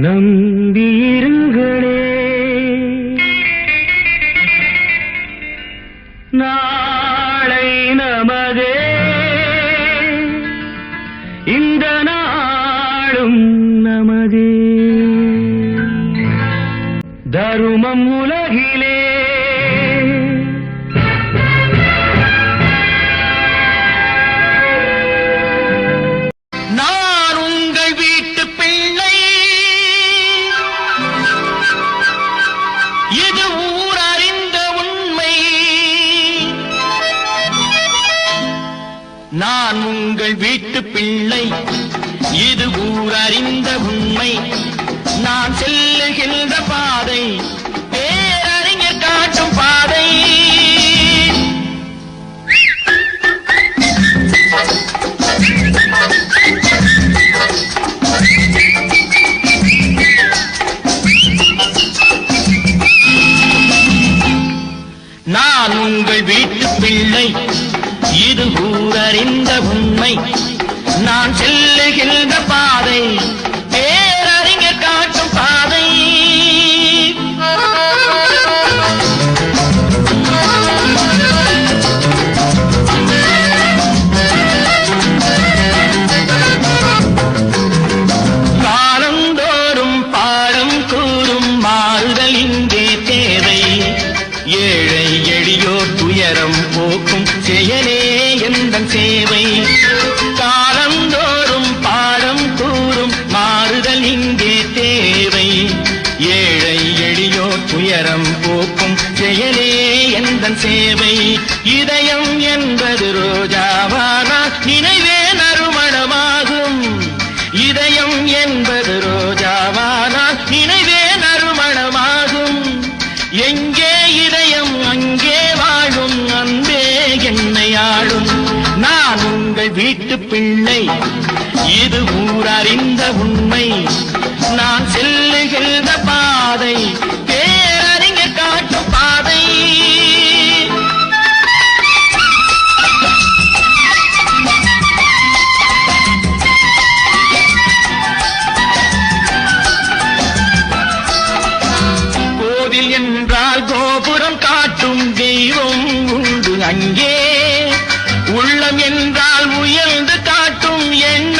நம்பியிருங்களே நாளை நமதே. இந்த நாளும் நமதே. தருமம் உங்கள் வீட்டு பிள்ளை. இது ஊர் அறிந்த உண்மை. நான் செல்லுகின்ற செல்லுகின்ற பாதை பேரறிஞர் காட்டும் பாதை. காலந்தோறும் பாடம் கூறும் மாறுதல் இங்கே தேவை. ஏழை எளியோர் துயரம் போக்கும் செயலே எந்த சேவை. துயரம் போக்கும் செயலே எந்த சேவை? இதயம் என்பது ரோஜாவானா? நினைவே நறுமணமாகும். இதயம் என்பது ரோஜாவானா? நினைவே நறுமணமாகும். எங்கே இதயம் அங்கே வாழும் அன்பே என்னை ஆளும். நான் உங்கள் வீட்டு பிள்ளை. இது ஊரறிந்த உண்மை என்றால் உயர்ந்து காட்டும் எண்ணம்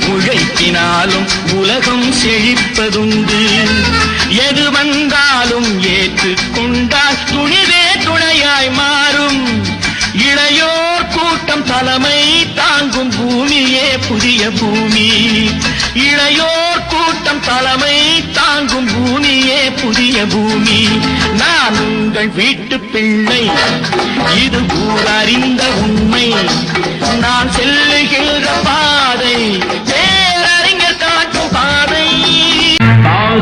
மனிதன் உழைக்கினாலும் உலகம் செழிப்பதுண்டு. எது வந்தாலும் ஏற்றுக்கொண்டால் துணிவே துணையாய் மாறும். இளையோர் கூட்டம் தலைமை தாங்கும் பூமியே புதிய பூமி. இளையோர் கூட்டம் தலைமை தாங்கும் பூமியே புதிய பூமி. நான் உங்கள் வீட்டு பிள்ளை. இது ஊரறிந்த உண்மை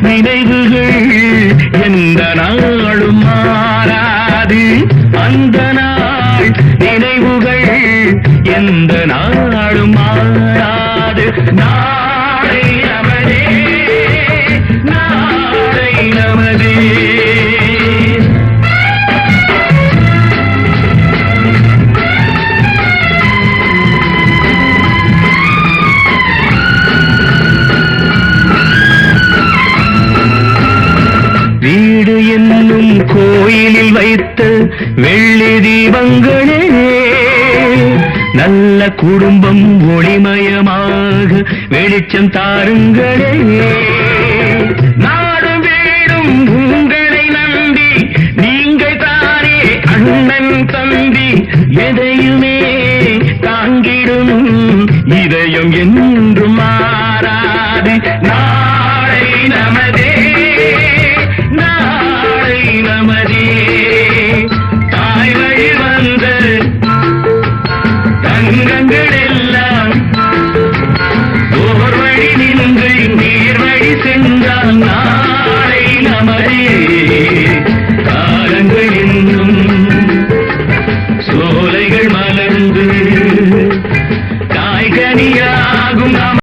நினைவுகள் எந்த நாளும் மாறாது. அந்த நாள் நினைவுகள் எந்த நாளும் மாறாது. நாளை அவனே வைத்த வெள்ளி தீபங்களே நல்ல குடும்பம் ஒளிமயமாக வெளிச்சம் தாருங்களே. நாடும் வீடும் உங்களை நம்பி நீங்கள் தானே அண்ணன் தம்பி எதையுமே தாங்கிடும் இதயம் என்றுமா நான்